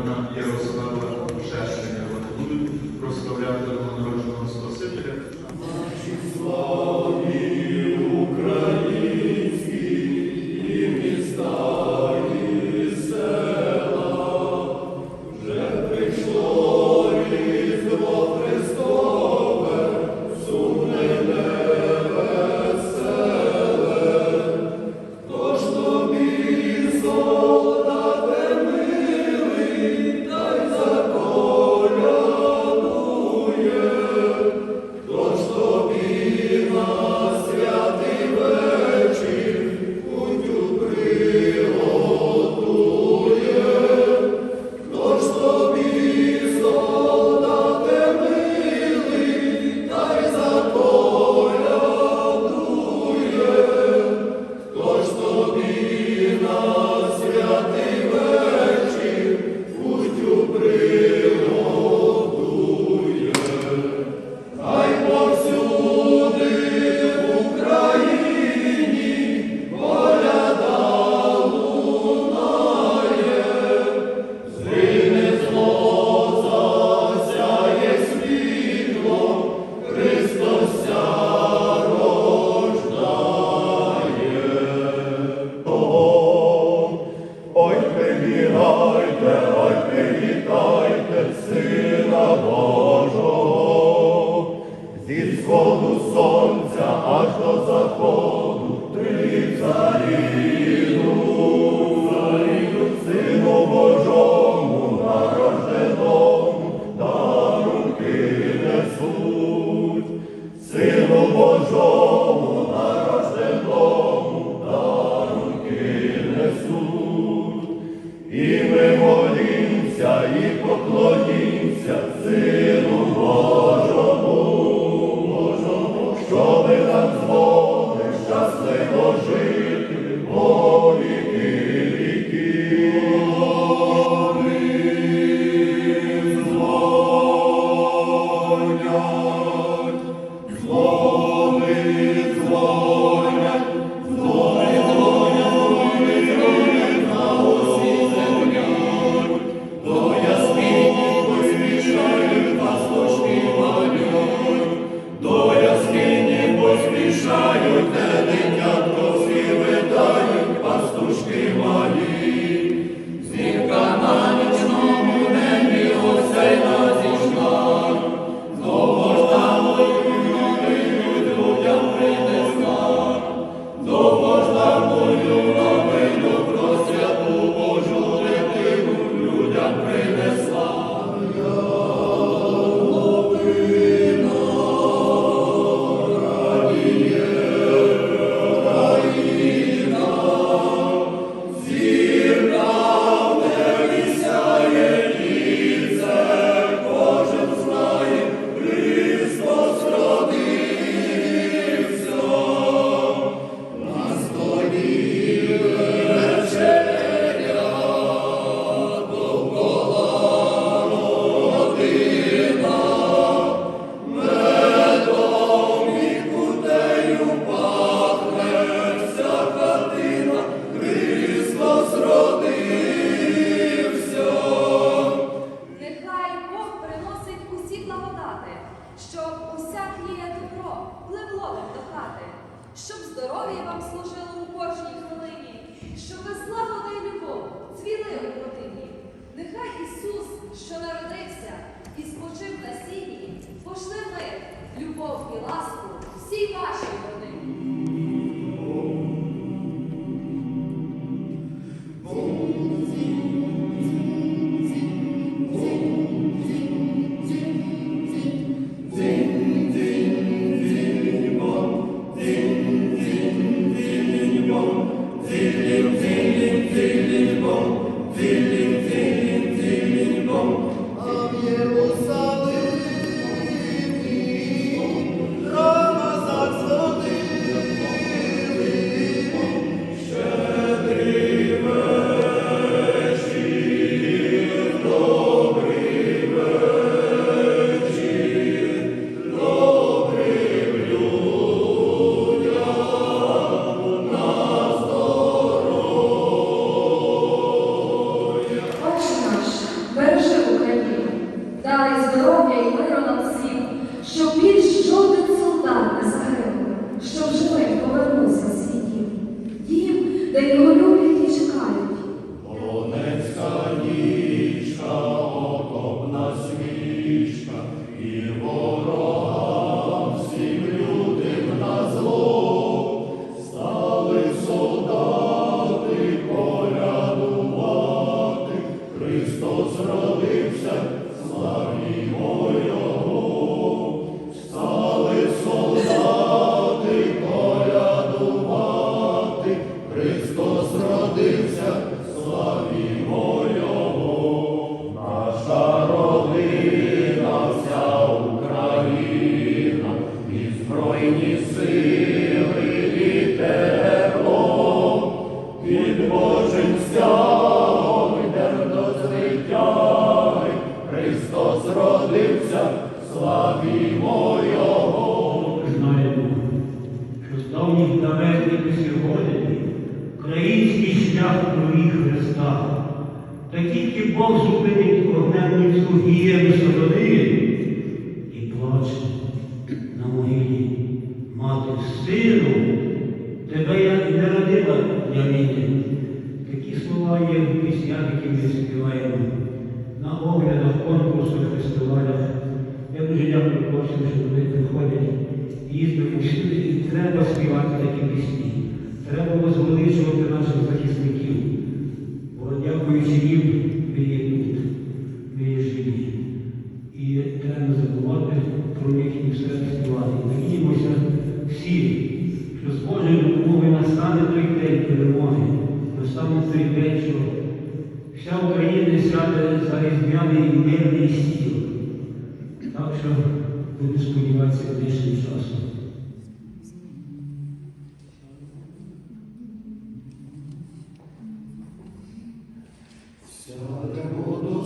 пана Ярослава Шершеня. Вони будуть прославляти новонародженого здоров'я і миру нам всім, щоб більше. Славних давних сьогодні, український шлях доріг Христа. Та тільки Бог зупинить огненну цю гієну сатани і плаче на могилі. Мати, сину, тебе я не родила для війни. Такі слова є в піснях, які ми співаємо на оглядах, конкурсах, фестивалях. Я дуже дякую хлопцям, що вони приходять, їздимо всюди, і треба співати такі пісні. Треба возвеличувати наших захисників. Бо дякуючи їм, ми є тут, ми є живі. І треба забувати про них і все співати. Надіємося всі, що з Божою допомогою настане той день перемоги, настане той день, що вся Україна сяде за різдвяний мирний стіл. Буду сподіватися ближчим часом. Сядемо до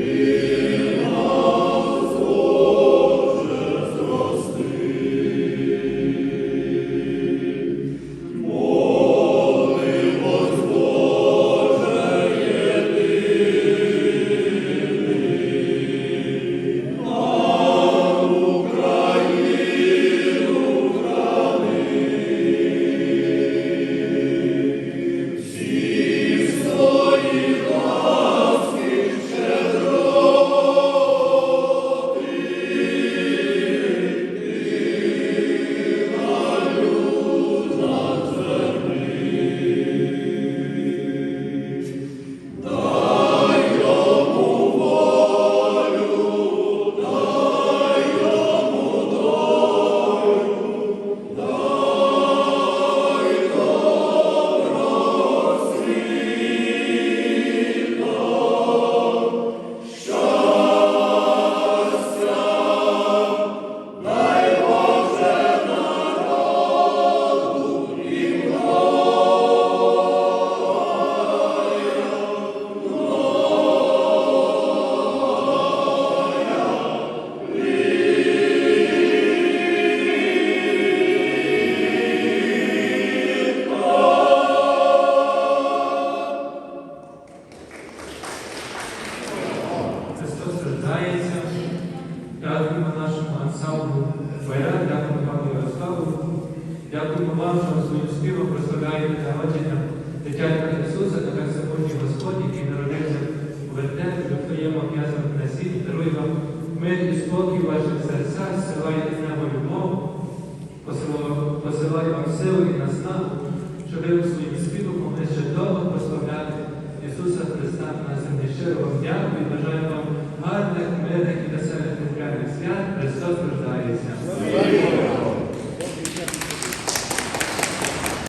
Amen. нашого співу прославляє народження дитятка Ісуса, тебе сьогодні Господь, який народився у вертепі, Вифлеєма м'ясом на сіті, дарує вам мир і спокій ваших серцях, зсилає з неба любов, посилає вам силу і наснагу, щоб ви у своїм співом могли ще довго прославляти Ісуса Христа на землі. Щиро вам дякую і бажаю вам гарних, мирних і веселих свят. Христос рождається.